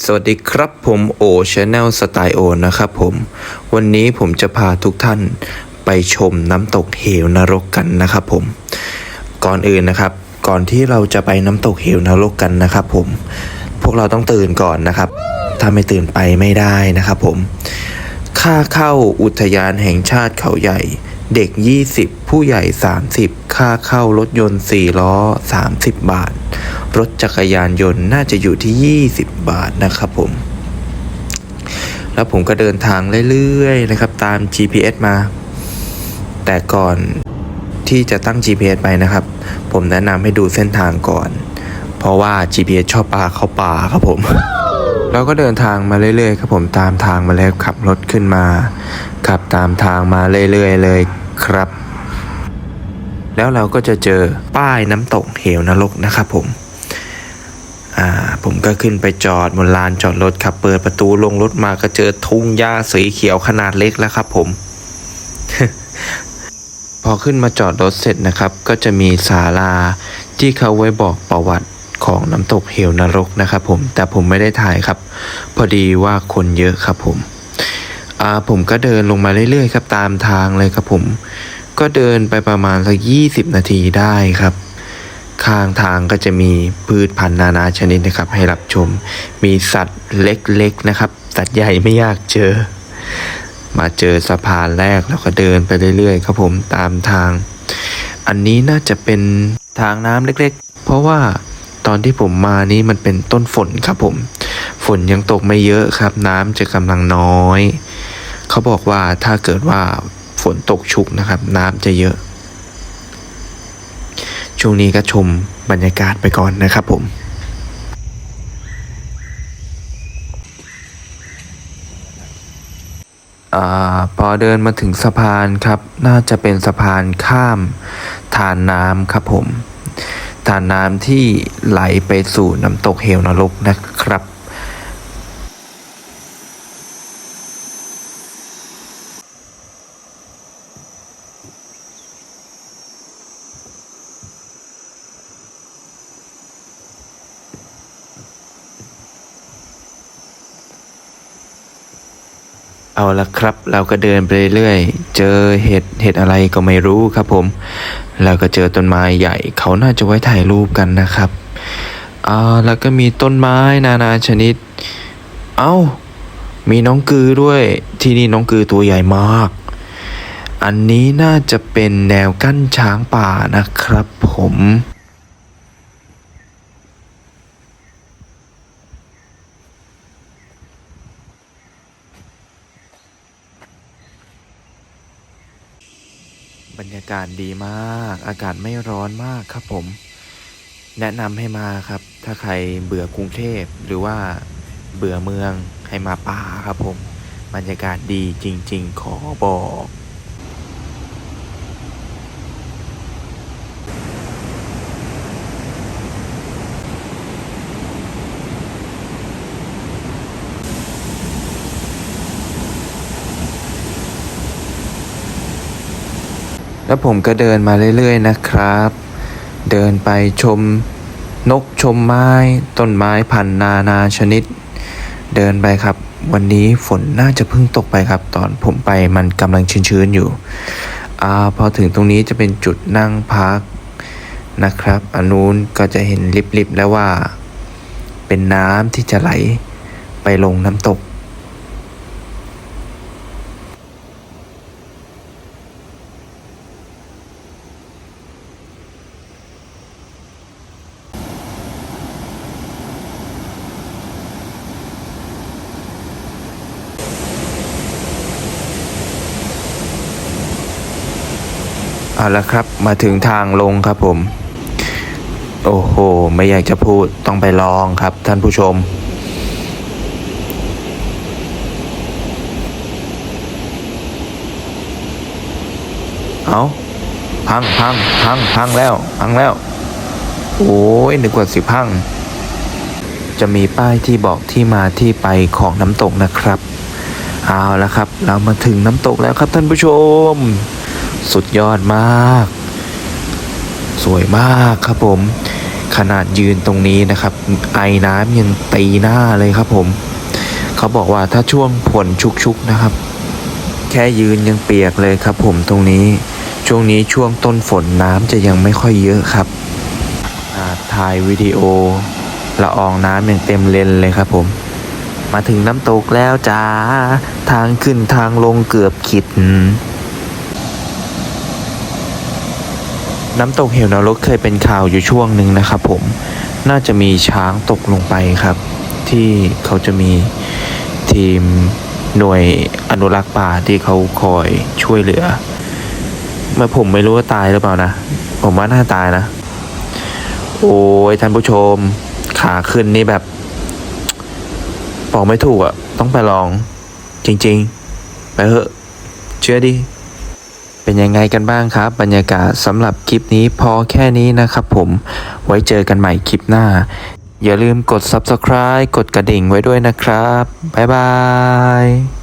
สวัสดีครับผมโอชาแนลสไตล์โอนะครับผมวันนี้ผมจะพาทุกท่านไปชมน้ำตกเหวนรกกันนะครับผม ก่อนอื่นนะครับ ก่อนที่เราจะไปน้ำตกเหวนรกกันนะครับผม พวกเราต้องตื่นก่อนนะครับ ถ้าไม่ตื่นไปไม่ได้นะครับผม ค่าเข้าอุทยานแห่งชาติเขาใหญ่ เด็ก 20 ผู้ใหญ่ 30 ค่าเข้ารถยนต์ 4 ล้อ 30 บาท รถจักรยานยนต์น่าจะอยู่ที่ 20 บาทนะครับผม แล้วผมก็เดินทางเรื่อยๆนะครับ ตาม GPS มา แต่ก่อนที่จะตั้ง GPS ไปนะครับ ผมแนะนำให้ดูเส้นทางก่อน เพราะว่า GPS ชอบปลาเข้าป่าครับผมเราก็เดินทางมาเรื่อยๆครับผมตามทางมาแล้วขับรถขึ้นมา ขับตามทางมาเรื่อยๆเลยครับ แล้วเราก็จะเจอป้ายน้ำตกเหวนรกนะครับผม อ่าผมก็ขึ้นไปจอดบนลานจอดรถครับ เปิดประตูลงรถมาก็เจอทุ่งหญ้าสีเขียวขนาดเล็กแล้วครับ ผม พอขึ้นมาจอดรถเสร็จนะครับ ก็จะมีศาลาที่เขาไว้บอกประวัติของน้ำตกเหวนรกนะครับผมแต่ผมไม่ได้ถ่ายครับ พอดีว่าคนเยอะครับผมอ่าผมก็เดินลงมาเรื่อยๆครับตามทางเลยครับผม ก็เดินไปประมาณสักยี่สิบนาทีได้ครับ ข้างทางก็จะมีพืชพันธุ์นานาชนิดนะครับ ให้รับชม มีสัตว์เล็กๆนะครับ สัตว์ใหญ่ไม่ยากเจอ มาเจอสะพานแรกแล้วก็เดินไปเรื่อยๆ ครับผมตามทาง อันนี้น่าจะเป็นทางน้ำเล็กๆ เพราะว่าตอนที่ผมมานี้มันเป็นต้นฝนครับผม ฝนยังตกไม่เยอะครับ น้ำจะกำลังน้อย เขาบอกว่าถ้าเกิดว่าฝนตกชุกนะครับ น้ำจะเยอะ ช่วงนี้ก็ชมบรรยากาศไปก่อนนะครับผมอาพอเดินมาถึงสะพานครับ น่าจะเป็นสะพานข้ามทานน้ำครับผมทานน้ำที่ไหลไปสู่น้ำตกเหวนรกนะครับ เอาละครับ เราก็เดินไปเรื่อยเจอเห็ดเห็ดอะไรก็ไม่รู้ครับผม แล้วก็เจอต้นไม้ใหญ่ เขาน่าจะไว้ถ่ายรูปกันนะครับอ่าแล้วก็มีต้นไม้นานาชนิด เอา้า มีน้องกือด้วย ที่นี่น้องกือตัวใหญ่มาก อันนี้น่าจะเป็นแนวกั้นช้างป่านะครับผม บรรยากาศดีมาก อากาศไม่ร้อนมากครับผม แนะนำให้มาครับ ถ้าใครเบื่อกรุงเทพหรือว่าเบื่อเมืองให้มาป่าครับผม บรรยากาศดีจริง ๆ ขอบอก แล้วผมก็เดินมาเรื่อยๆนะครับ เดินไปชมนกชมไม้ต้นไม้พันนานาชนิด เดินไปครับ วันนี้ฝนน่าจะเพิ่งตกไปครับ ตอนผมไปมันกำลังชื้นๆอยู่อ่าพอถึงตรงนี้จะเป็นจุดนั่งพักนะครับอันนู้นก็จะเห็นลิบๆแล้วว่า เป็นน้ำที่จะไหลไปลงน้ำตก เอาละครับมาถึงทางลงครับผม โอ้โห ไม่อยากจะพูดต้องไปลองครับท่านผู้ชม เอาพังพังพังพังแล้วพังแล้ว โอ้ยนึกว่าสิพัง จะมีป้ายที่บอกที่มาที่ไปของน้ำตกนะครับ เอาละครับ เรามาถึงน้ำตกแล้วครับท่านผู้ชม สุดยอดมาก สวยมากครับผม ขนาดยืนตรงนี้นะครับ ไอน้ำยังตีหน้าเลยครับผม เขาบอกว่าถ้าช่วงฝนชุกๆนะครับ แค่ยืนยังเปียกเลยครับผมตรงนี้ ช่วงนี้ช่วงต้นฝนน้ำจะยังไม่ค่อยเยอะครับถ่ายวิดีโอละอองน้ำยังเต็มเลนเลยครับผม มาถึงน้ำตกแล้วจ้า ทางขึ้นทางลงเกือบขิด น้ำตกเหวนรกเคยเป็นข่าวอยู่ช่วงหนึ่งนะครับผมน่าจะมีช้างตกลงไปครับ ที่เขาจะมีทีมหน่วยอนุรักษ์ป่าที่เขาคอยช่วยเหลือ เมื่อผมไม่รู้ว่าตายหรือเปล่านะ ผมว่าน่าตายนะ โอ้ยท่านผู้ชม ขาขึ้นนี่แบบบอกไม่ถูกอะ่ะ ต้องไปลอง จริง ๆ ไปเถอะ เชื่อดิ เป็นยังไงกันบ้างครับ บรรยากาศสำหรับคลิปนี้พอแค่นี้นะครับผมไว้เจอกันใหม่คลิปหน้า อย่าลืมกด subscribe กดกระดิ่งไว้ด้วยนะครับ บ๊ายบาย